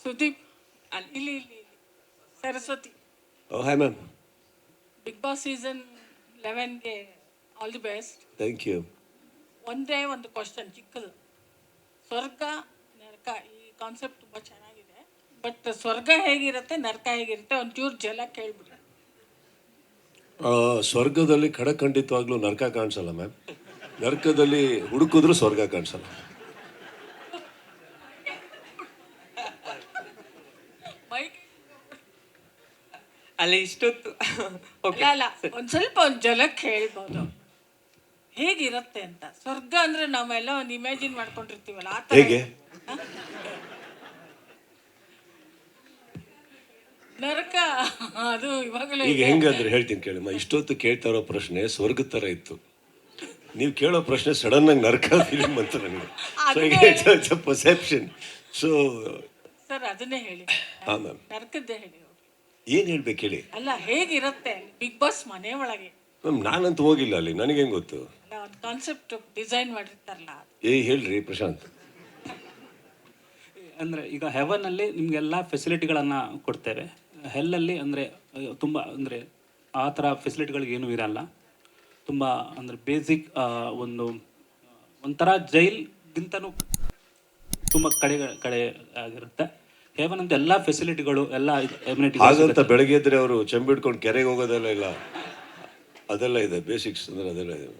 ಸುದೀಪ್ ಅಲ್ಲಿ ಇಲ್ಲಿ ಇಲ್ಲಿ. Saraswati Oh, hi, ma'am. Bigg Boss season ಲೆವೆನ್ಗೆ all the best Thank you. ಒಂದೇ ಒಂದು ಕ್ವಶನ್ ಚಿಕ್ಕದು ಸ್ವರ್ಗ ನರಕ ಈ ಕಾನ್ಸೆಪ್ಟ್ ತುಂಬ ಚೆನ್ನಾಗಿದೆ ಬಟ್ ಸ್ವರ್ಗ ಹೇಗಿರುತ್ತೆ ನರಕ ಹೇಗಿರುತ್ತೆ ಒಂಚೂರು ಜಲ ಕೇಳ್ಬಿಡ್ರಿ ಆ, ಸ್ವರ್ಗದಲ್ಲಿ ಖಡಖಂಡಿತವಾಗ್ಲೂ ನರಕ ಕಾಣಿಸಲ್ಲ ಮ್ಯಾಮ್ ನರಕದಲ್ಲಿ ಹುಡುಕಿದ್ರು ಸ್ವರ್ಗ ಕಾಣಿಸಲ್ಲ ಅಲ್ಲಿ ಇಷ್ಟೊತ್ತು. ಓಕೆ ಅಲ್ಲ ಅಲ್ಲ ಒಂದು ಸ್ವಲ್ಪ ಒಂದು ಜಲಕ್ಕೆ ಹೇಳ್ಬೋದು. ಹೇಗಿರುತ್ತೆ ಅಂತ? ಸ್ವರ್ಗ ಅಂದ್ರೆ ನಾವೆಲ್ಲ ಒಂದು ಇಮ್ಯಾಜಿನ್ ಮಾಡ್ಕೊಂಡಿರ್ತೀವಲ್ಲ ಆ ಥರ. ಹೇಗೆ? ನರಕ ಅದು ಇವಾಗಲೂ ಈಗ. ಹೆಂಗಂದ್ರೆ ಹೇಳ್ತೀನಿ ಕೇಳಮ್ಮ ಇಷ್ಟೊತ್ತು ಕೇಳ್ತಾ ಇರೋ ಪ್ರಶ್ನೆ ಸ್ವರ್ಗದ ಥರ ಇತ್ತು. ನೀವು ಕೇಳೋ ಪ್ರಶ್ನೆ ಸಡನ್ ಆಗಿ ನರಕ ಫಿಲಿಮ್ ಅಂತ ನನಗೆ. ಸೊ ಪರ್ಸೆಪ್ಷನ್ ಸೊ ಸರ್ ಅದನ್ನೇ ಹೇಳಿ. ಹಾ ಮ್ಯಾಮ್. ನರಕದ್ದೇ ಹೇಳಿ. ಏನು ಹೇಳ್ಬೇಕು ಹೇಳಿ? ಅಲ್ಲ ಹೇಗಿರುತ್ತೆ? ಬಿಗ್ ಬಾಸ್ ಮನೆ ಒಳಗೆ. ಮ್ಯಾಮ್ ನಾನಂತೂ ಹೋಗಿಲ್ಲ ಅಲ್ಲಿ. ನನಗೆ ಹೆಂಗ್ ಗೊತ್ತು? ಅಲ್ಲ ಒಂದು ಕಾನ್ಸೆಪ್ಟ್ ಡಿಸೈನ್ ಮಾಡಿರ್ತಾರಲ್ಲ. ಏ ಹೇಳ್ರಿ ಪ್ರಶಾಂತ್. ಅಂದರೆ ಈಗ ಹೆವನಲ್ಲಿ ನಿಮಗೆಲ್ಲ ಫೆಸಿಲಿಟಿಗಳನ್ನು ಕೊಡ್ತೇವೆ. ಹೆಲ್ಲಲ್ಲಿ ಅಂದರೆ ತುಂಬ ಅಂದರೆ ಆ ಥರ ಫೆಸಿಲಿಟಿಗಳಿಗೆ ಏನೂ ಇರಲ್ಲ. ತುಂಬ ಅಂದರೆ ಬೇಸಿಕ್ ಒಂದು ಒಂಥರ ಜೈಲ್ಗಿಂತನೂ ತುಂಬ ಕಡೆ ಕಡೆ ಆಗಿರುತ್ತೆ. ಹೆವನ್ ಅಂತ ಎಲ್ಲ ಫೆಸಿಲಿಟಿಗಳು ಎಲ್ಲ ಹಾಗಂತ ಬೆಳಗ್ಗೆ ಇದ್ರೆ ಅವರು ಚೆಂಬಿಡ್ಕೊಂಡು ಕೆರೆಗೆ ಹೋಗೋದೆಲ್ಲ ಇಲ್ಲ. ಅದೆಲ್ಲ ಇದೆ ಬೇಸಿಕ್ಸ್ ಅಂದ್ರೆ ಅದೆಲ್ಲ ಇದೆ.